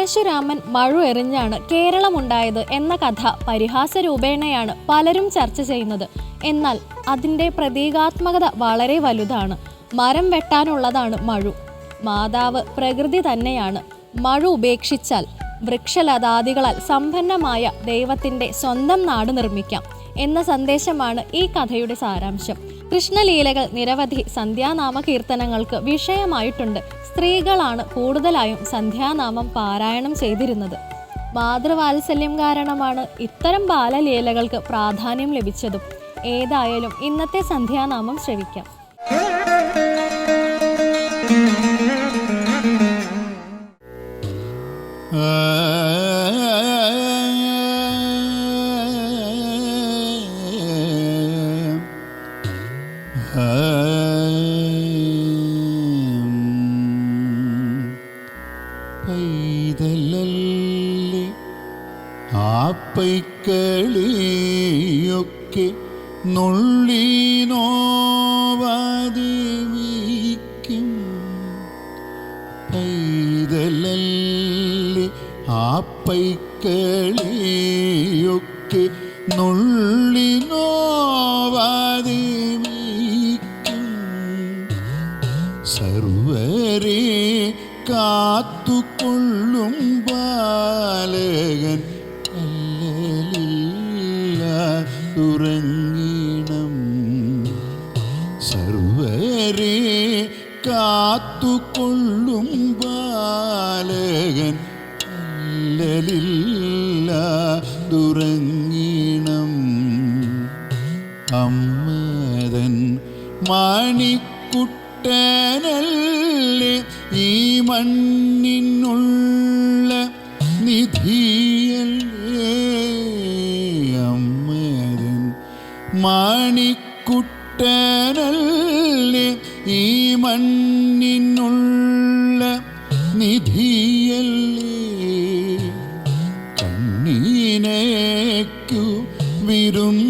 പരശുരാമൻ മഴു എറിഞ്ഞാണ് കേരളമുണ്ടായത് എന്ന കഥ പരിഹാസ രൂപേണയാണ് പലരും ചർച്ച ചെയ്യുന്നത്. എന്നാൽ അതിന്റെ പ്രതീകാത്മകത വളരെ വലുതാണ്. മരം വെട്ടാനുള്ളതാണ് മഴു. മാതാവ് പ്രകൃതി തന്നെയാണ്. മഴു ഉപേക്ഷിച്ചാൽ വൃക്ഷലതാദികളാൽ സമ്പന്നമായ ദൈവത്തിന്റെ സ്വന്തം നാട് നിർമ്മിക്കാം. എന്ന സന്ദേശമാണ് ഈ കഥയുടെ സാരാംശം. കൃഷ്ണലീലകൾ നിരവധി സന്ധ്യാനാമ കീർത്തനങ്ങൾക്ക് വിഷയമായിട്ടുണ്ട്. സ്ത്രീകളാണ് കൂടുതലായും സന്ധ്യാനാമം പാരായണം ചെയ്തിരുന്നത്. മാതൃവാത്സല്യം കാരണമാണ് ഇത്തരം ബാലലീലകൾക്ക് പ്രാധാന്യം ലഭിച്ചതും. ഏതായാലും ഇന്നത്തെ സന്ധ്യാനാമം ശ്രവിക്കാം. പൈതലല്ലേ ആപ്പൈക്കളിയൊക്കെ നുള്ളി നോവാതെ വീക്കും പൈതലല്ലേ ആപ്പൈക്കളിയൊക്കെ നുള്ളി നോവാതെ സർവരെ കാത്തുകൊള്ളും ബാലകൻ. അല്ലലില്ല ഉറങ്ങിണം സർവരെ കാത്തുകൊള്ളും ബാലകൻ. അല്ലലില്ല ദുറങ്ങിണം അമ്മതൻ മാണിക്കുട്ടനല്ലേ ഈ മണ്ണിനുള്ള നിധിയല്ലേ അമ്മതൻ മാണിക്കുട്ടനല്ലേ ഈ മണ്ണിനുള്ള നിധിയല്ലേ? കണ്ണീനേക്കു വിരുന്നു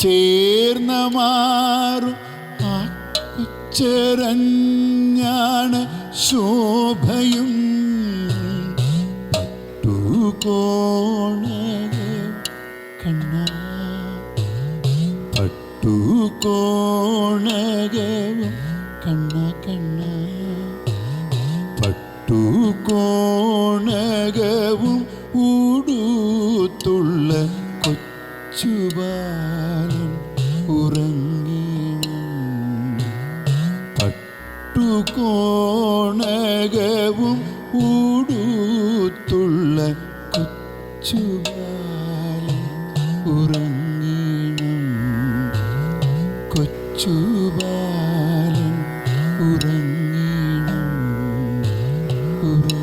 ചേർന്ന മാറും. ആ കൊച്ചരഞ്ഞാണ് ശോഭയും. പട്ടുകോണകവും കണ്ണ കണ്ണ പട്ടുകോണകവും ശിശുബാലൻ ഉറങ്ങി. അട്ടുകോണകവും ഊടൂത്തുള്ള കൊച്ചുബാലൻ ഉറങ്ങീണം കൊച്ചുബാലൻ ഉറങ്ങീണം ഉറങ്ങി.